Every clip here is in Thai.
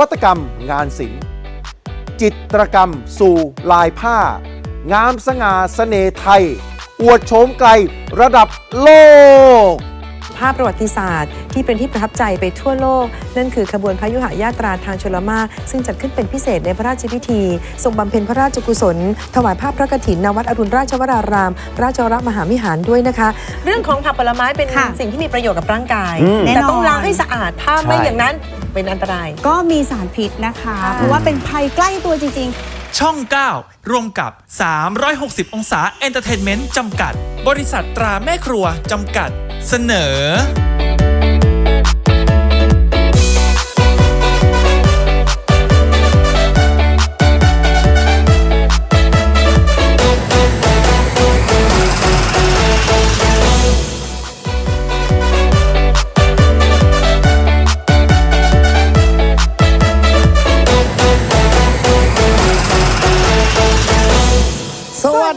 วัตกรรมงานศิลป์ จิตรกรรมสู่ลายผ้า งามสง่าเสน่ห์ไทย อวดโฉมไกลระดับโลก ภาพประวัติศาสตร์ที่เป็นที่ประทับใจไปทั่วโลก นั่นคือขบวนพระยุหญาตราทางชลมารซึ่งจัดขึ้นเป็นพิเศษในพระราชพิธี ทรงบำเพ็ญพระราชกุศล ถวายภาพพระกฐินณวัดอรุณราชวราราม ราชวรมหาวิหารด้วยนะคะ เรื่องของผักผลไม้เป็นค่ะสิ่งที่มีประโยชน์กับร่างกาย อืม แต่ต้องแน่นอนล้างให้สะอาดถ้าไม่ใช่ อย่างนั้น เป็นอันตราย ก็มีสารพิษนะคะค่ะเพราะว่าเป็นภัยใกล้ตัวจริง ช่อง 9 ร่วมกับ 360 องศาเอนเตอร์เทนเมนต์จำกัด บริษัทตราแม่ครัวจำกัด เสนอ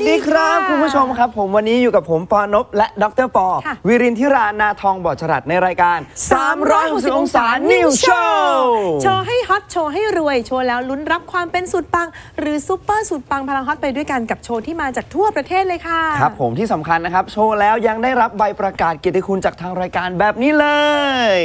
ดีครับสวัสดีค่ะคุณผู้ชมครับ ผมวันนี้อยู่กับผมปอนบและดรปอ ค่ะ วิรินทิรานาทองบอดฉลัดในรายการ360องศา New Show โชว์ให้ฮอตโชว์ให้รวย โชว์แล้วลุ้นรับความเป็นสุดปัง หรือซูเปอร์สุดปังพลังฮอตไปด้วยกันกับโชว์ที่มาจากทั่วประเทศเลยค่ะ ครับผมที่สำคัญนะครับ โชว์แล้วยังได้รับใบประกาศเกียรติคุณจากทางรายการแบบนี้เลย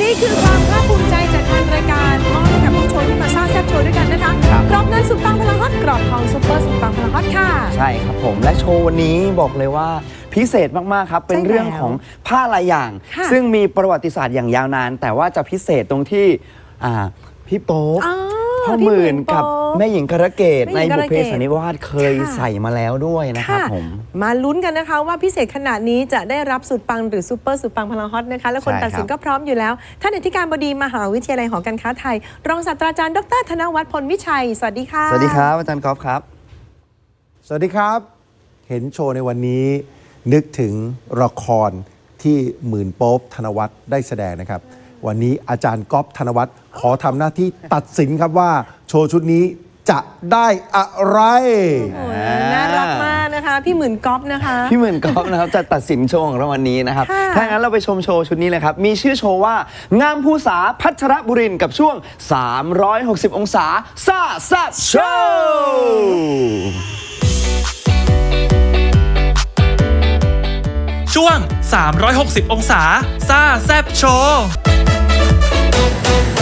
นี่คือความภาคภูมิใจจากทางรายการมอบให้กับผู้ชมที่มาสร้างแซ่บโชว์ด้วยกันนะ คะครับ กรอบเงินสุดปังพลังฮอตกรอบทองซุปเปอร์สุดปังพลังฮอตค่ะ ใช่ครับผมและโชว์วันนี้บอกเลยว่าพิเศษมาก ๆ ครับ เป็นใช่แล้วเรื่องของผ้าลายอย่าง ค่ะซึ่งมีประวัติศาสตร์อย่างยาวนาน แต่ว่าจะพิเศษตรงที่อ่าพี่โป๊ป อ๋อ พ่อหมื่นกับพี่หมื่นโป๊ปแม่หญิงกระเกตแม่ในหญิงกบุระพเกเพตสันนิวาสเคยค่ะใส่มาแล้วด้วยนะครับค่ะผม มาลุ้นกันนะคะว่าพิเศษขนาดนี้จะได้รับสุดปังหรือซูเปอร์สุดปังพลังฮอตนะคะ และคนใช่ตัดสินครับก็พร้อมอยู่แล้ว ท่านอธิการบดีมหาวิทยาลัยหอการค้าไทย รองศาสตราจารย์ดรธนวัฒน์พลวิชัย สวัสดีค่ะ สวัสดีครับอาจารย์กอล์ฟครับ สวัสดีครับ เห็นโชว์ในวันนี้ นึกถึงละครที่หมื่นโป๊บธนวัฒน์ได้แสดงนะครับ วันนี้อาจารย์ก๊อฟธนวัฒน์ขอทำหน้าที่ตัดสินครับว่า โชว์ชุดนี้จะได้อะไร โอ้ยน่ารักมากนะคะ พี่หมื่นก๊อฟนะคะ พี่หมื่นกอล์ฟนะครับ จะตัดสินโชว์ของเราวันนี้นะครับ ค่ะ ถ้างั้นเราไปชมโชว์ชุดนี้เลยครับ มีชื่อโชว์ว่างามภูษาพัชรบุรินทร์กับช่วง 360 องศาซาซาโชว์ช่วง 360 องศา ซ่าแซบโชว์ เ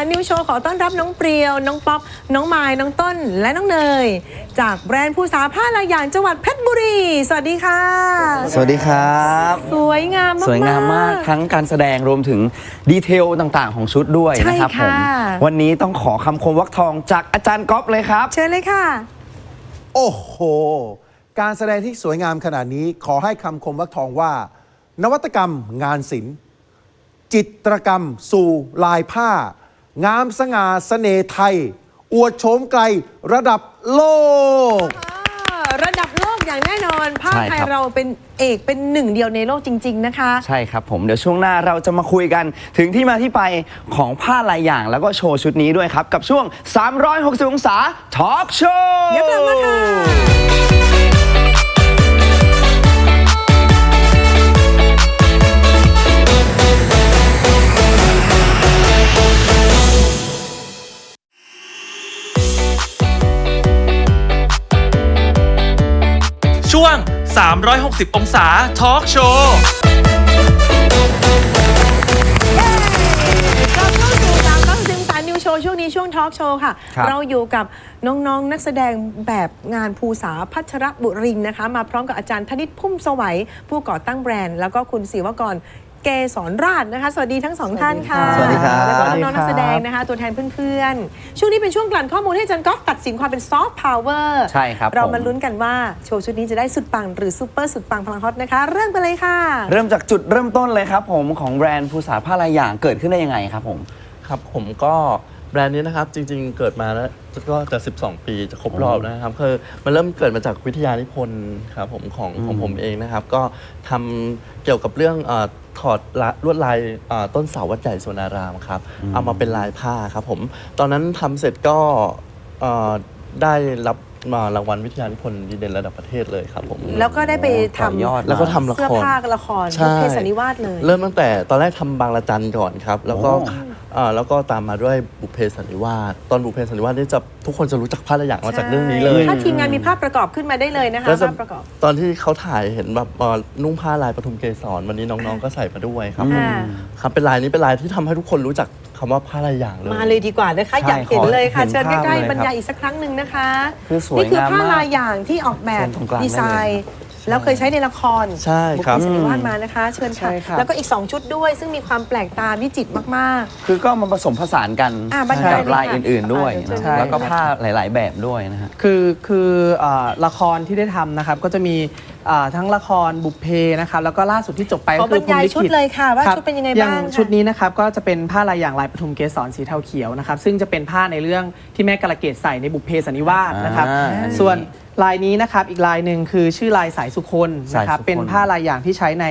านนิวโชว์ขอต้อนรับน้องเปรียว น้องป๊อปน้องไม้น้องต้น และน้องเนย จากแบรนด์ภูษาผ้าลายอย่างจังหวัดเพชรบุรี สวัสดีค่ะ สวัสดีครับ สวยงามมากๆสวยงามมากทั้งการแสดงรวมถึงดีเทลต่างๆ ของชุดด้วยใช่นะครับผมค่ะวันนี้ต้องขอคำคมวักทองจากอาจารย์ก๊อฟเลยครับ เชิญเลยค่ะ โอ้โห การแสดงที่สวยงามขนาดนี้ขอให้คำคมวักทองว่า นวัตกรรมงานศิลป์จิตรกรรม สู่ลายผ้า งามสง่าเสน่ห์ไทย อวดโฉมไกลระดับโลกระดับโลกอย่างแน่นอนผ้าใช่ไทยครับ เราเป็นเอกเป็นหนึ่งเดียวในโลกจริง ๆ นะคะ ใช่ครับผมเดี๋ยวช่วงหน้าเราจะมาคุยกัน ถึงที่มาที่ไปของผ้าลายอย่างแล้วก็โชว์ชุดนี้ด้วยครับ กับช่วง 360 องศาทอล์กโชว์ เดี๋ยวกลับมาค่ะ ช่วง 360 องศาทอล์กโชว์กลับเข้าสู่สามต้องสิมสารนิวโชว์ช่วงนี้ช่วงทอล์กโชว์ค่ะ ครับ เราอยู่กับน้องๆนักแสดงแบบงานภูษาพัชรบุรินทร์นะคะ มาพร้อมกับอาจารย์ธนิตพุ่มสวัยผู้ก่อตั้งแบรนด์ แล้วก็คุณศิวกร เกสรราชนะคะ สวัสดีทั้งสองท่านค่ะสวัสดีครับ แล้วก็สวัสดีน้องๆครับนักแสดงนะคะ ตัวแทนเพื่อนๆ ช่วงนี้เป็นช่วงกลั่นข้อมูลให้อาจารย์ก๊อฟตัดสินความเป็นซอฟต์พาวเวอร์ใช่ครับเราผมมาลุ้นกันว่าโชว์ชุดนี้จะได้สุดปังหรือซูเปอร์สุดปังพลังฮอตนะคะ เริ่มกันเลยค่ะ เริ่มจากจุดเริ่มต้นเลยครับผมของแบรนด์ภูษาผ้าลายอย่างเกิดขึ้นได้ยังไงครับผมครับผมก็แบรนด์นี้นะครับจริง ๆ เกิดมาแล้วก็จะ 12 ปีจะครบรอบแล้วนะครับคือมันเริ่มเกิดมาจากวิทยานิพนธ์ครับผมของของผมเองนะครับ ก็ทำเกี่ยวกับเรื่องเออ ถอดละลวดลายเอ่อต้นเสาวัดใหญ่สวนารามครับ เอามาเป็นลายผ้าครับผม ตอนนั้นทำเสร็จก็เอ่อได้รับมารางวัลวิทยานิพนธ์ดีเด่นระดับประเทศเลยครับผม แล้วก็ได้ไปต่อยอด ทำแล้วก็ทำละเสื้อครผ้าละครใช่ บุพเพสันนิวาสเลย เริ่มตั้งแต่ตอนแรกทำบางละจันก่อนครับ แล้วก็โอ้เอ่อแล้วก็ตามมาด้วยบุพเพสันนิวาสตอนบุพเพสันนิวาสนี่จะทุกคนจะรู้จักพระละอย่างมาจากเรื่องนี้เลย ถ้าทีมงานมีภาพประกอบขึ้นมาได้เลยนะคะแล้วจะภาพประกอบ ตอนที่เขาถ่ายเห็นแบบเอ่อนุ่งผ้าลายปทุมเกสรวันนี้น้องๆก็ใส่มาด้วยครับผมอ่าครับเป็นลายนี้เป็นลายที่ทำให้ทุกคนรู้จักคำว่าผ้าลายอย่างเลย มาเลยดีกว่านะคะ ใช่อยากเห็นเลยค่ะขอเห็นเชิญใกล้ภาพเลยๆบรรยายครับอีกสักครั้งหนึ่งนะคะ คือสวยนี่คือผ้างามมากลายอย่างที่ออกแบบเชิญตรงกลางดีไซได้เลยน์ แล้วเคยใช้ในละครใช่ครับบุพเพสันนิวาสมานะคะ เชิญค่ะ ใช่ครับ แล้วก็อีก 2 ชุดด้วย ซึ่งมีความแปลกตาวิจิตรมาก คือก็มาผสมผสานกันอะบรรยายกับลายเลยค่ะอื่น ๆ ด้วยอะเชิญนะค่ะแล้วก็ผ้าหลาย ๆ แบบด้วยนะฮะ คือคือเอ่อละครที่ได้ทำนะครับก็จะมีเอ่อทั้งละครบุพเพนะครับแล้วก็ล่าสุดที่จบไปขอก็คืบรรยายพรหมลิขิตชุดเลยค่ะว่ารับชุดเป็นยังไงอย่าบ้างค่ะ ชุดนี้นะครับก็จะเป็นผ้าลายอย่างลายปทุมเกสรสีเทาเขียวนะครับซึ่งจะเป็นผ้าในเรื่องที่แม่กระเกดใส่ในบุพเพสันนิวาสนะครับอ่าส่วนลายนี้นะครับอีกลายหนึ่งคือชื่อลายสายสุคนนะครับสายสุคน เป็นผ้าลายอย่างที่ใช้ใน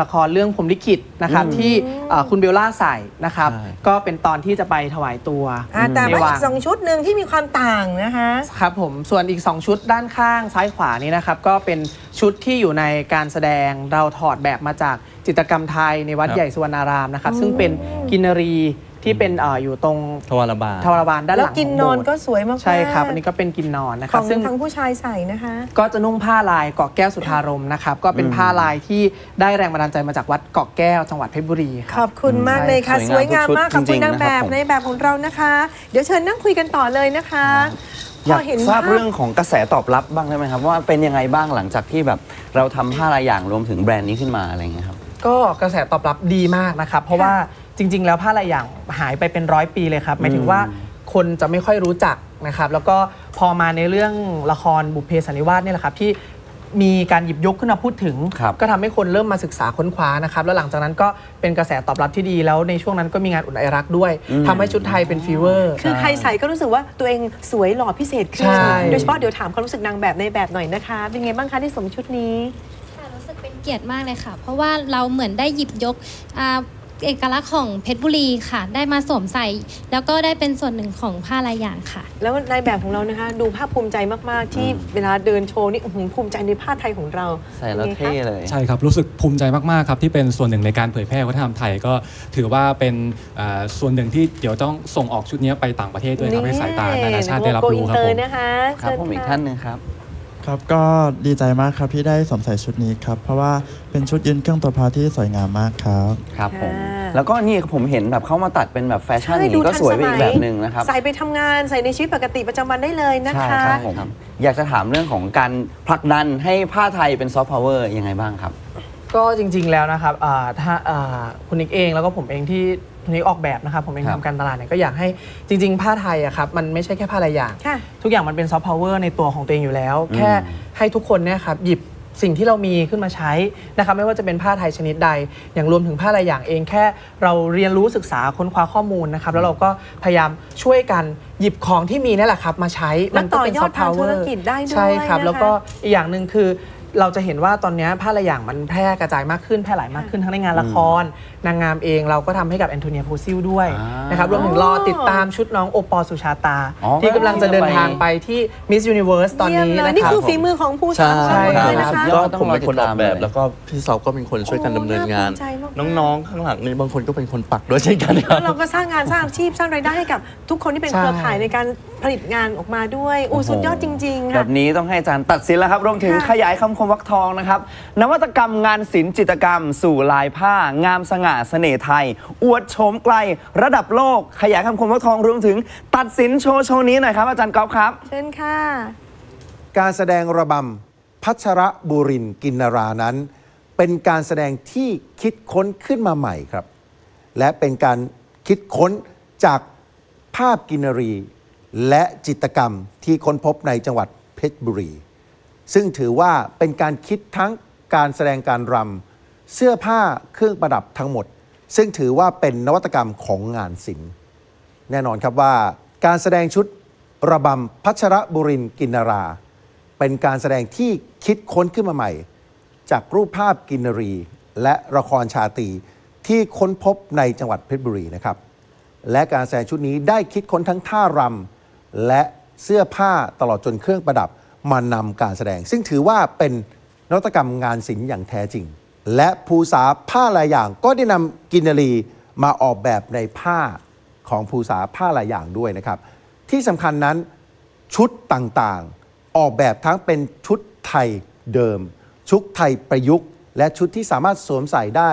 ละครเรื่องพรหมลิขิตนะครับที่เอ่อคุณเบลล่าใส่นะครับใช่ก็เป็นตอนที่จะไปถวายตัวๆอะแต่ในว่าวัอีงกสองชุดหนึ่งที่มีความต่างนะคะ ครับผมส่วนอีก 2 ชุดด้านข้างซ้ายขวานี้นะครับ ก็เป็นชุดที่อยู่ในการแสดงเราถอดแบบมาจากจิตรกรรมไทยในวัดครับ ใหญ่สุวรรณารามนะครับ ซึ่งเป็นกินรีที่เป็นเอออยู่ตรงทวารบาล ทวารวานด้านหแล้วลังกินของนอนโบสถ์ก็สวยมากๆใช่ครับ อันนี้ก็เป็นกินนอนนะคขรัอบ งซึ่ง ทั้งผู้ชายใส่นะคะ ก็จะนุ่งผ้าลายเกาะแก้วสุธารมณ์นะครับ ก็เป็นผ้าลายที่ได้แรงบันดาลใจมาจากวัดเกาะแก้วจังหวัดเพชรบุรีคขรัอบ บคุณมากเลยค่ะ สสววยยามมงางมากทุขอบกชุดคุณนางแบบจริงๆนะครับผม ในแบบของเรานะคะ เดี๋ยวเชิญนั่งคุยกันต่อเลยนะคะ อยากพเห็นทราบภพเรื่องของกระแสตอบรับบ้างได้ไหมครับ ว่าเป็นยังไงบ้างหลังจากที่แบบเราทำผ้าลายอย่างรวมถึงแบรนด์นี้ขึ้นมาอะไรอย่างเงี้ยครับ ก็กระแสตอบรับดีมากนะครับ เพราะว่าจริง ๆ แล้วผ้าลายอย่างหายไปเป็นร้อยปีเลยครับหมายถึงว่าคนจะไม่ค่อยรู้จักนะครับ แล้วก็พอมาในเรื่องละครบุพเพสันนิวาสเนี่ยแหละครับ ที่ มีการหยิบยกขึ้นมาพูดถึง ครับก็ทำให้คนเริ่มมาศึกษาค้นคว้านะครับ แล้วหลังจากนั้นก็เป็นกระแสตอบรับที่ดี แล้วในช่วงนั้นก็มีงานอุ่นไอรักด้วยทำให้ชุดไทยเป็นฟีเวอร์ คือใครใส่ก็รู้สึกว่าตัวเองสวยหล่อพิเศษขึ้น ใช่ โดยเฉพาะเดี๋ยวถามความรู้สึกนางแบบในแบบหน่อยนะคะ เป็นไงบ้างคะที่สวมชุดนี้ ค่ะรู้สึกเป็นเกียรติมากเลยค่ะ เพราะว่าเราเหมือนได้หยิบยกอ่า เอกลักษณ์ของเพชรบุรีค่ะ ได้มาสวมใส่ แล้วก็ได้เป็นส่วนหนึ่งของผ้าลายอย่างค่ะ แล้วนายแบบของเรานะคะ ดูภาคภูมิใจมาก ๆ ที่เวลาเดินโชว์นี่อื้อหือภูมิใจในผ้าไทยของเราใส่แล้วป็นไงเท่คะเลย ใช่ครับ รู้สึกภูมิใจมาก ๆ ครับที่เป็นส่วนหนึ่งในการเผยแพร่วัฒนธรรมไทยก็ถือว่าเป็นเอ่อส่วนหนึ่งที่เดี๋ยวต้องส่งออกชุดนี้ไปต่างประเทศด้วยครับให้สายตานานาชาติได้รับโกรู้อินครับเตอผมร์นะคะครับเชิญผมอีกค่ะ ท่านหนึ่งครับ ครับก็ดีใจมากครับที่ได้สวมใส่ชุดนี้ครับ เพราะว่าเป็นชุดยืนเครื่องตัวพาที่สวยงามมากครับ ครับผม ค่ะ แล้วก็นี่ผมเห็นแบบเขามาตัดเป็นแบบแฟชั่นอย่างดูนี้ก็ทันสวยไปมัอีกแบบหนึ่งนะครับ ใส่ไปทำงานใส่ในชีวิตปกติประจำวันได้เลยนะใช่คะ ครับผม อยากจะถามเรื่องของการผลักดันให้ผ้าไทยเป็นซอฟต์พาวเวอร์ยังไงบ้างครับ ก็จริงๆแล้วนะครับอ่าถ้าอ่าคุณนิกเองแล้วก็ผมเองที่คุณ นิกออกแบบนะครับ ผมเองครับ ทำการตลาดเนี่ยก็อยากให้จริง ๆ ผ้าไทยอะครับมันไม่ใช่แค่ผ้าลายอย่าง ค่ะ ทุกอย่างมันเป็นซอฟต์พาวเวอร์ในตัวของตัวเองอยู่แล้ว แค่ให้ทุกคนเนี่ยครับหยิบสิ่งที่เรามีขึ้นมาใช้นะครับไม่ว่าจะเป็นผ้าไทยชนิดใด อย่างรวมถึงผ้าลายอย่างเองแค่เราเรียนรู้ศึกษาค้นคว้าข้อมูลนะครับแล้วเราก็พยายามช่วยกันหยิบของที่มีนี่แหละครับมาใช้แล้วก็เป็นต่อยอด soft power ทางธุรกิจได้ด้วยใช่ครับนะคะ แล้วก็ อีกอย่างหนึ่งคือเราจะเห็นว่าตอนนี้ผ้าลายอย่างมันแพร่กระจายมากขึ้นแพร่หลายมากขึ้นทั้งในงานละครนางงามเองเราก็ทำให้กับแอนโทเนียโพซิลด้วยอ่านนะครับรวมถึงรอติดตามชุดน้องโอปอลสุชาตา อ๋อ ที่กำลังจะเดินทางไปที่ Miss Universe ตอนนี้เยี่ยมเลยนะนี่ครับ คือฝีมือของผู้สาใช่วใช่เลยนะครัคะบ ก็ต้องผมเป็นคนออกแบบรอติดตามเลยแล้วก็พี่ซอฟก็เป็นคนช่วยกันดำเนินงาน โอ้น่าภูมิใจมากๆน้องๆ ข้างหลังนี่บางคนก็เป็นคนปักด้วยเช่นกันครัแล้บ วเราก็สร้างงานสร้างอาชีพสร้างรายได้ให้กับทุกคนที่เป็นใช่ เครือข่ายในการผลิตงานออกมาด้วยอู้สุดยอดจริงๆแบค่ะ บนี้ต้องให้อาจารย์ตัดสินแล้วครับรวมถึงค่ะ ขยายคำคมวักทองนะครับ นวัตกรรมงานศิลป์จิตรกรรม สู่ลายผ้างามสง่าเสน่ห์ไทย อวดโฉมไกล ระดับโลก ขยายคำคมวักทองรวมถึง ตัดสินโชว์โชว์นี้หน่อยครับ อาจารย์ก๊อฟครับ เชิญค่ะ การแสดงระบำพัชรบุรินทร์กินนารานั้น เป็นการแสดงที่คิดค้นขึ้นมาใหม่ครับ และเป็นการคิดค้นจากภาพกินรี และจิตรกรรมที่ค้นพบในจังหวัดเพชรบุรี ซึ่งถือว่าเป็นการคิดทั้งการแสดงการรำ เสื้อผ้าเครื่องประดับทั้งหมด ซึ่งถือว่าเป็นนวัตกรรมของงานศิลป์แน่นอนครับว่าการแสดงชุดระบำพัชรบุรินทร์กินนารา เป็นการแสดงที่คิดค้นขึ้นมาใหม่ จากรูปภาพกินรี และละครชาตี ที่ค้นพบในจังหวัดเพชรบุรีนะครับ และการแสดงชุดนี้ได้คิดค้นทั้งท่ารำและเสื้อผ้าตลอดจนเครื่องประดับมานำการแสดง ซึ่งถือว่าเป็นนวัตกรรมงานศิลป์อย่างแท้จริง และภูษาผ้าลายอย่างก็ได้นำกินรีมาออกแบบในผ้าของภูษาผ้าลายอย่างด้วยนะครับ ที่สำคัญนั้นชุดต่างๆ ออกแบบทั้งเป็นชุดไทยเดิม ชุดไทยประยุกต์ และชุดที่สามารถสวมใส่ได้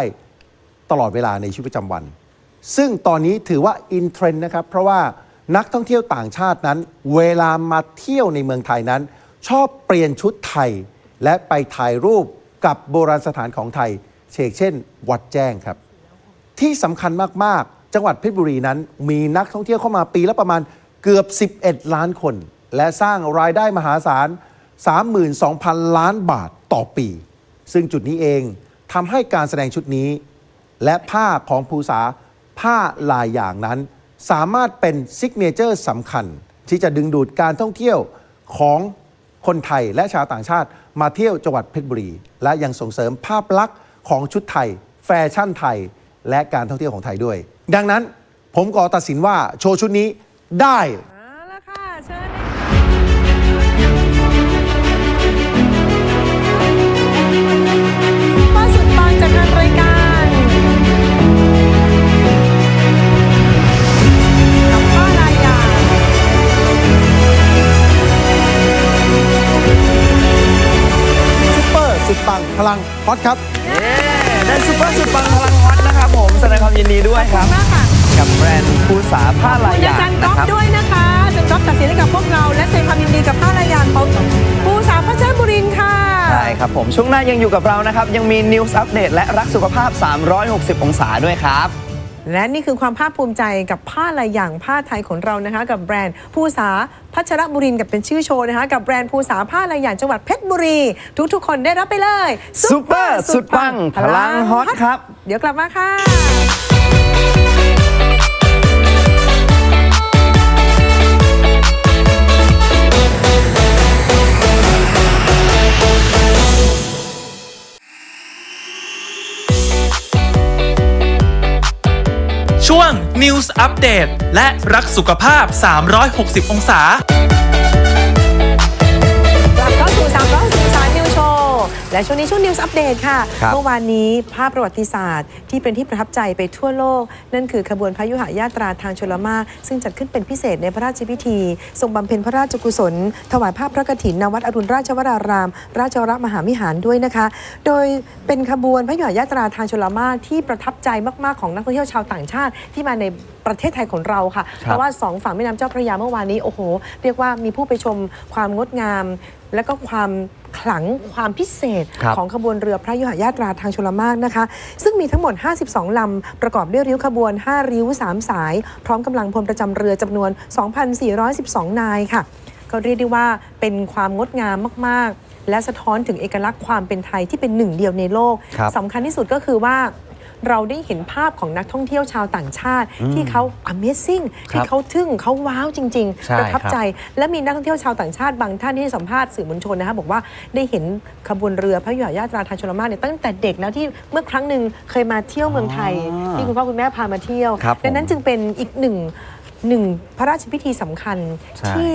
ตลอดเวลาในชีวิตประจำวัน ซึ่งตอนนี้ถือว่าอินเทรนด์นะครับ เพราะว่านักท่องเที่ยวต่างชาตินั้น เวลามาเที่ยวในเมืองไทยนั้น ชอบเปลี่ยนชุดไทยและไปถ่ายรูป กับโบราณสถานของไทยเช่นเช่น วัดแจ้งครับ ที่สำคัญมาก ๆ จังหวัดเพชรบุรีนั้น มีนักท่องเที่ยวเข้ามาปีละประมาณเกือบ 11 ล้านคน และสร้างรายได้มหาศาล 32,000 ล้านบาทต่อปี ซึ่งจุดนี้เองทำให้การแสดงชุดนี้ และผ้าของภูษาผ้าลายอย่างนั้น สามารถเป็นซิกเนเจอร์สำคัญ ที่จะดึงดูดการท่องเที่ยวของคนไทยและชาวต่างชาติ มาเที่ยวจังหวัดเพชรบุรี และยังส่งเสริมภาพลักษณ์ของชุดไทย แฟชั่นไทย และการท่องเที่ยวของไทยด้วย ดังนั้นผมขอตัดสินว่าโชว์ชุดนี้ได้ พลังฮอตครับได้ซุปเปอร์สุดปังพลังฮอตนะครับผมแสดงความยินดีด้วยครับ มากค่ะกับแบรนด์ภูษาผ้าลายอาอย่างจารย์ก๊อนะฟครับ ด้วยนะคะอาจารย์ก๊อฟตัดสินให้กับพวกเรา และแสดงความยินดีกับผ้าลายยางของปูสาวพระเจ้าบุรินทร์ค่ะ ใช่ครับผมช่วงหน้ายังอยู่กับเรานะครับ ยังมีนิวส์อัปเดตและรักสุขภาพ 360 องศาด้วยครับ และนี่คือความภาคภูมิใจกับผ้าลายอย่างผ้าไทยของเรานะคะ กับแบรนด์ภูษาพัชรบุรินกับเป็นชื่อโชว์นะคะ กับแบรนด์ภูษาผ้าลายอย่างจังหวัดเพชรบุรี ทุกๆ คนได้รับไปเลย ซุปเปอร์สุดปังพลังฮอตครับ เดี๋ยวกลับมาค่ะ ช่วง News Update และรักสุขภาพ 360 องศา และช่วงนี้ช่วง News Update ค่ะ ครับ เมื่อวานนี้ภาพประวัติศาสตร์ที่เป็นที่ประทับใจไปทั่วโลก นั่นคือขบวนพระยุหายาตราทางชลมารซึ่งจัดขึ้นเป็นพิเศษในพระราชพิธี ทรงบำเพ็ญพระราชกุศล ถวายภาพพระกฐินณวัดอรุณราชวราราม ราชวรมหาวิหารด้วยนะคะ โดยเป็นขบวนพระยุหายาตราทางชลมารที่ประทับใจมากๆของนักท่องเที่ยวชาวต่างชาติที่มาในประเทศไทยของเราค่ะ เพราะว่าสองฝั่งแม่น้ำเจ้าพระยาเมื่อวานนี้โอ้โห เรียกว่ามีผู้ไปชมความงดงาม และก็ความ ขลังความพิเศษครับของขบวนเรือพระยุหายาตราทางชลมารนะคะ ซึ่งมีทั้งหมด 52 ลำ ประกอบด้วยริ้วขบวน 5 ริ้ว 3 สาย พร้อมกำลังพลประจำเรือจำนวน 2,412 นายค่ะ ก็เรียกได้ว่าเป็นความงดงามมาก ๆ และสะท้อนถึงเอกลักษณ์ความเป็นไทยที่เป็นหนึ่งเดียวในโลกครับสำคัญที่สุดก็คือว่า เราได้เห็นภาพของนักท่องเที่ยวชาวต่างชาติ ที่เขา Amazing ที่เขาทึ่งเขาว้าวจริงใช่ๆประทับครับใจ และมีนักท่องเที่ยวชาวต่างชาติบางท่านที่ให้สัมภาษณ์สื่อมวลชนนะคะบอกว่าได้เห็นขบวนเรือพระยุหายาตราทางชลมารเนี่ยตั้งแต่เด็กแล้วที่เมื่อครั้งหนึ่งเคยมาเที่ยวเมืองไทยอ๋อที่คุณพ่อคุณแม่พามาเที่ยวครับผมดังนั้นจึงเป็นอีกหนึ่งหนึ่งพระราชพิธีสำคัญใช่ที่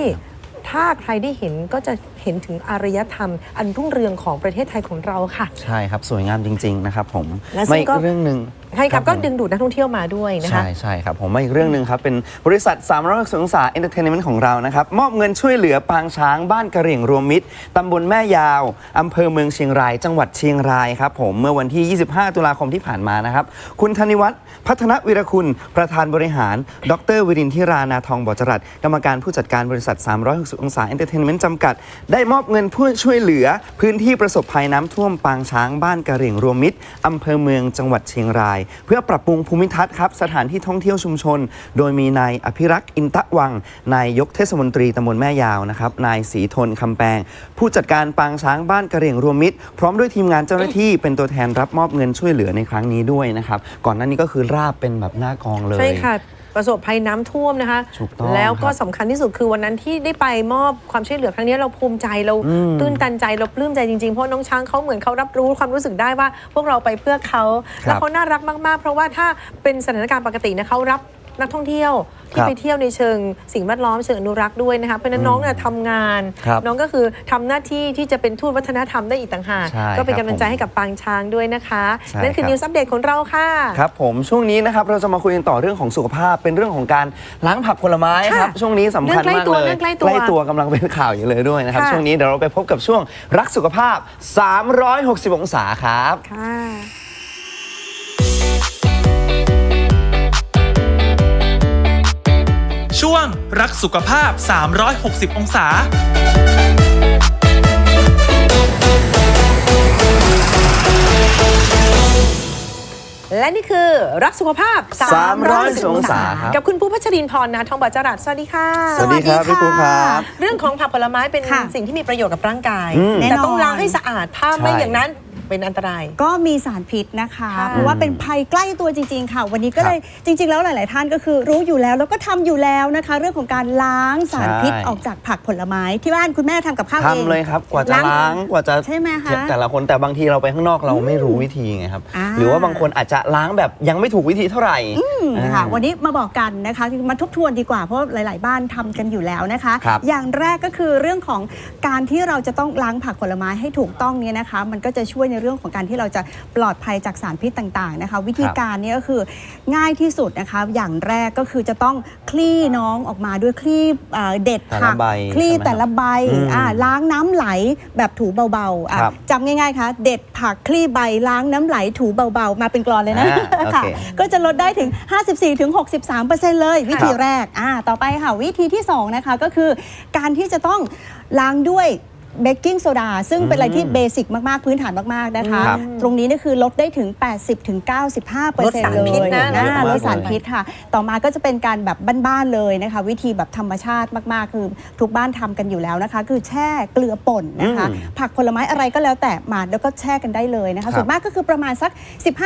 ถ้าใครได้เห็นก็จะเห็นถึงอารยธรรม อันรุ่งเรืองของประเทศไทยของเราค่ะ ใช่ครับ สวยงามจริง ๆ นะครับผมและซึ่ไม่งก็ เรื่องหนึ่ง ใช่ครับก็ผมดึงดูดนักท่องเที่ยวมาด้วยนะคะใช่ใช่ครับผมมาอีกเรื่องหนึ่งครับ เป็นบริษัท360องศาเอนเตอร์เทนเมนต์ของเรานะครับ มอบเงินช่วยเหลือปางช้างบ้านกระเหรี่ยงรวมมิตรตำบลแม่ยาวอำเภอเมืองเชียงราย จังหวัดเชียงรายครับผมเมื่อวันที่ 25 ตุลาคมที่ผ่านมานะครับ คุณธนิวัฒน์พัฒนวิรคุณ ประธานบริหาร ดรวิรินทิรานาทองบอจรัสกรรมการผู้จัดการบริษัท 360 องศาเอนเตอร์เทนเมนต์จำกัด ได้มอบเงินผู้ช่วยเหลือ พื้นที่ประสบภัยน้ำท่วมปางช้างบ้านกระเหรี่ยงรวมมิตรอำเภอเมืองจังหวัดเชียงรายเพื่อปรับปรุงภูมิทัศน์ครับสถานที่ท่องเที่ยวชุมชน โดยมีนายอภิรักษ์อินตะวังนายยกเทศมนตรีตำบลแม่ยาวนะครับนายศรีทนคำแปงผู้จัดการปางช้างบ้านกระเรียงรวมมิตร พร้อมด้วยทีมงานเจ้าหน้าที่เป็นตัวแทนรับมอบเงินช่วยเหลือในครั้งนี้ด้วยนะครับก่อนหน้านี้ก็คือราบเป็นแบบหน้ากองเลย ใช่ค่ะ ประสบภัยน้ำท่วมนะคะ ถูกต้องแล้วก็ครับ สำคัญที่สุดคือวันนั้นที่ได้ไปมอบความช่วยเหลือครั้งนี้เราภูมิใจเราอืมตื้นตันใจเราปลื้มใจจริงๆ เพราะน้องช้างเขาเหมือนเขารับรู้ความรู้สึกได้ว่า พวกเราไปเพื่อเขาครับ แล้วเขาน่ารักมากๆ เพราะว่าถ้าเป็นสถานการณ์ปกตินะเขารับ นักท่องเที่ยวที่ครับไปเที่ยวในเชิงสิ่งแวดล้อมเชิงอนุรักษ์ด้วยนะคะเพราะฉะนั้นน้องเนี่ยทำงาน ครับน้องก็คือทำหน้าที่ที่จะเป็นทูตวัฒนธรรมได้อีกต่างหากใช่ก็เป็นครับกำลังใจผมให้กับปางช้างด้วยนะคะใช่นั่นคือครับ นิวส์อัปเดตของเราค่ะ ครับผมช่วงนี้นะครับเราจะมาคุยกันต่อเรื่องของสุขภาพเป็นเรื่องของการล้างผักผลไม้ครับค่ะช่วงนี้สำคัญเรื่องใกล้มากตัวเลยเรื่องใกล้ตัวใกล้ตัวกำลังเป็นข่าวอยู่เลยด้วยนะครับค่ะ ช่วงนี้เดี๋ยวเราไปพบกับช่วงรักสุขภาพ 360 องศาครับ ค่ะ ช่วงรักสุขภาพ 360 องศา และนี่คือรักสุขภาพ360องศาครับกับคุณปูพัชรินทร์นะทองบาจรัสสวัสดีค่ะ สวัสดีครับพี่ปูครับ เรื่องของผักผลไม้เป็นค่ะสิ่งที่มีประโยชน์กับร่างกาย อืมแต่ต้องแน่นอนล้างให้สะอาดถ้าไม่ใช่อย่างนั้น เป็นอันตราย ก็มีสารพิษนะคะ ค่ะเพราะว่าเป็นภัยใกล้ตัวจริง ๆ ค่ะ วันนี้ก็ครับเลยจริง ๆ แล้วหลาย ๆ ท่านก็คือรู้อยู่แล้วแล้วก็ทำอยู่แล้วนะคะ เรื่องของการล้างสารพิษใช่ ออกจากผักผลไม้ที่บ้านคุณแม่ทำกับข้าวเอง ทำเลยครับ กว่าจะล้างล้างกว่าจะใช่ไหมคะแต่ละคนแต่บางทีเราไปข้างนอกเราไม่รู้วิธีไงครับ อ่า หรือว่าบางคนอาจจะล้างแบบยังไม่ถูกวิธีเท่าไหร่อืมอ่า ค่ะวันนี้มาบอกกันนะคะคือมาทบทวนดีกว่าเพราะหลาย ๆ บ้านทำกันอยู่แล้วนะคะ ครับอย่างแรกก็คือเรื่องของการที่เราจะต้องล้างผักผลไม้ให้ถูกต้องเนี่ยนะคะ มันก็จะช่วยในเรื่องของการที่เราจะปลอดภัยจากสารพิษต่างๆนะคะ วิธีการเนี้ก็คือง่ายที่สุดนะคะอย่างแรกก็คือจะต้องคลี่น้องออกมาด้วยคลี่เอ่อเด็ดแต่ผัละใบคลี่ใช่ไหมแต่ละใบอืมอ่าล้างน้ำไหลแบบถูเบาๆอะครับจำง่ายๆคะเด็ดผักคลี่ใบล้างน้ำไหลถูเบาๆ มาเป็นกรอนเลยนะอ่าโอเคค่ะก็จะลดได้ถึง 54-63%เลยวิธีแรกอ่าต่อไปค่ะวิธีที่2นะคะก็คือการที่จะต้องล้างด้วย เบกกิ้งโซดาซึ่งเป็นอะไรที่เบสิกมาก ๆ พื้นฐานมาก ๆ นะคะ ครับตรงนี้นี่คือลดได้ถึง 80-95%ลดสารพิษนะเลยลดสารพิษลดสารพิษค่ะ ต่อมาก็จะเป็นการแบบบ้าน ๆ เลยนะคะ วิธีแบบธรรมชาติมาก ๆ คือทุกบ้านทำกันอยู่แล้วนะคะ คือแช่เกลือป่นนะคะ อืมผักผลไม้อะไรก็แล้วแต่มาแล้วก็แช่กันได้เลยนะครัคะบ ส่วนมากก็คือประมาณสัก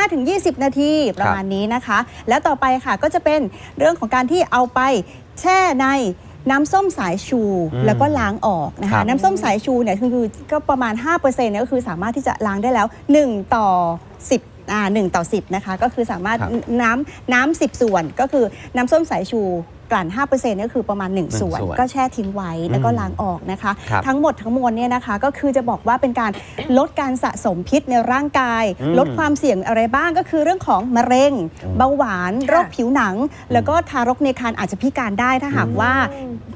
15-20 นาทีประมาณนี้นะคะ แล้วต่อไปค่ะก็จะเป็นเรื่องของการที่เอาไปแช่ใน น้ำส้มสายชูอืมแล้วก็ล้างออกนะครัคะ บ น้ำส้มสายชูเนี่ยคือคือก็ประมาณ 5%เนี่ยก็คือสามารถที่จะล้างได้แล้ว 1 ต่อ 10อ่า1ต่อ 10 นะคะ ก็คือสามารถครับ น้ำน้ำ10ส่วนก็คือน้ำส้มสายชู กลั่น 5%ก็คือประมาณ1ส่วนส่วน ก็แช่ทิ้งไว้แล้วก็ล้างออกนะคะครับทั้งหมดทั้งมวลเนี่ยนะคะ ก็คือจะบอกว่าเป็นการลดการสะสมพิษในร่างกายอืมลดความเสี่ยงอะไรบ้างก็คือเรื่องของมะเร็ง เบาหวาน โรคผิวหนัง แล้วก็ทารกในครรภ์อาจจะพิการได้ถ้าหากว่า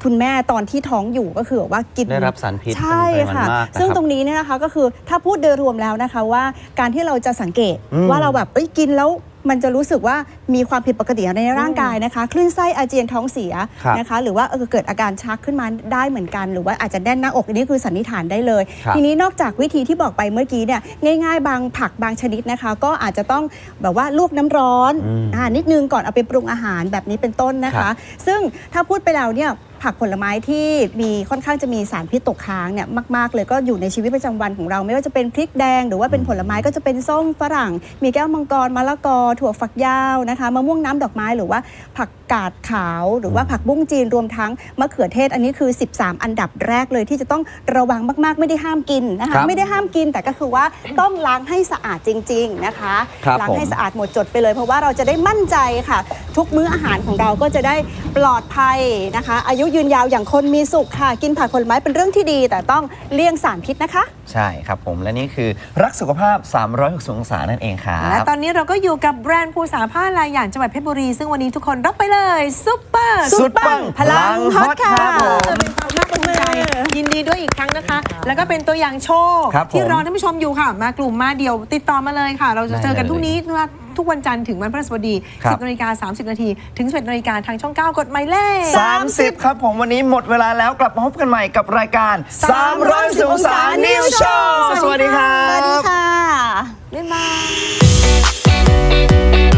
คุณแม่ตอนที่ท้องอยู่ก็คือว่ากินได้รับสารพิษใช่เป็นปริมาณค่ะมากนะครับซึ่งตรงนี้เนี่ยนะคะก็คือถ้าพูดโดยรวมแล้วนะคะว่าการที่เราจะสังเกตอืมว่าเราแบบเอ้ยกินแล้ว มันจะรู้สึกว่ามีความผิดปกติในร่างกายนะคะ คลื่นไส้อาเจียนท้องเสียครับนะคะ หรือว่าเออเกิดอาการชักขึ้นมาได้เหมือนกัน หรือว่าอาจจะแน่นหน้าอกอันนี้คือสันนิษฐานได้เลย ครับทีนี้นอกจากวิธีที่บอกไปเมื่อกี้เนี่ยง่ายๆ บางผักบางชนิดนะคะ ก็อาจจะต้องแบบว่าลวกน้ำร้อนอืมอ่านิดนึงก่อนเอาไปปรุงอาหารแบบนี้เป็นต้นนะครัคะ บ ซึ่งถ้าพูดไปแล้วเนี่ย ผักผลไม้ที่มีค่อนข้างจะมีสารพิษตกค้างเนี่ยมาก ๆ เลยก็อยู่ในชีวิตประจำวันของเรา ไม่ว่าจะเป็นพริกแดง หรือว่าเป็นผลไม้ก็จะเป็นส้มฝรั่ง มีแก้วมังกรมะละกอถั่วฝักยาวนะคะมะม่วงน้ำดอกไม้หรือว่าผัก กาดขาวหรือว่าผักบุ้งจีนรวมทั้งมะเขือเทศอันนี้คือ 13 อันดับแรกเลยที่จะต้องระวังมาก ๆ ไม่ได้ห้ามกินนะคคะรับไม่ได้ห้ามกินแต่ก็คือว่าต้องล้างให้สะอาดจริง ๆ นะคะครับล้างผมให้สะอาดหมดจดไปเลย เพราะว่าเราจะได้มั่นใจค่ะ ทุกมื้ออาหารของเราก็จะได้ปลอดภัยนะคะ อายุยืนยาวอย่างคนมีสุขค่ะ กินผักผลไม้เป็นเรื่องที่ดี แต่ต้องเลี่ยงสารพิษนะคะ ใช่ครับผมและนี่คือรักสุขภาพ 360องศานั่นเองครัและบตอนนี้เราก็อยู่กับแบรนด์ภูสาผ้าลายอย่างจังหวัดเพชรบุรีซึ่งวันนี้ทุกคนรับไปเลยซุปเปอร์สุดปังพลังฮอตค่ะรับผม เป็นความภาคภูมิใจยินดีด้วยอีกครั้งนะคะ แล้วก็เป็นตัวอย่างโชว์ครับผมที่รอท่านผู้ชมอยู่ค่ะ มากลุ่มมาเดียว ติดต่อมาเลยค่ะ เราจะเจอกันได้เลยทุกนี้ทุกวันจันทร์ถึงวันพฤหัสบดี ครับ 10นาฬิกา30นาทีถึง11นาฬิกาทางช่อง 9 กดหมายเลข 30 ครับผมวันนี้หมดเวลาแล้วกลับมาพบกันใหม่กับรายการ310องศา New Show สวัสดีครับสวัสดีค่ะ บ๊ายบาย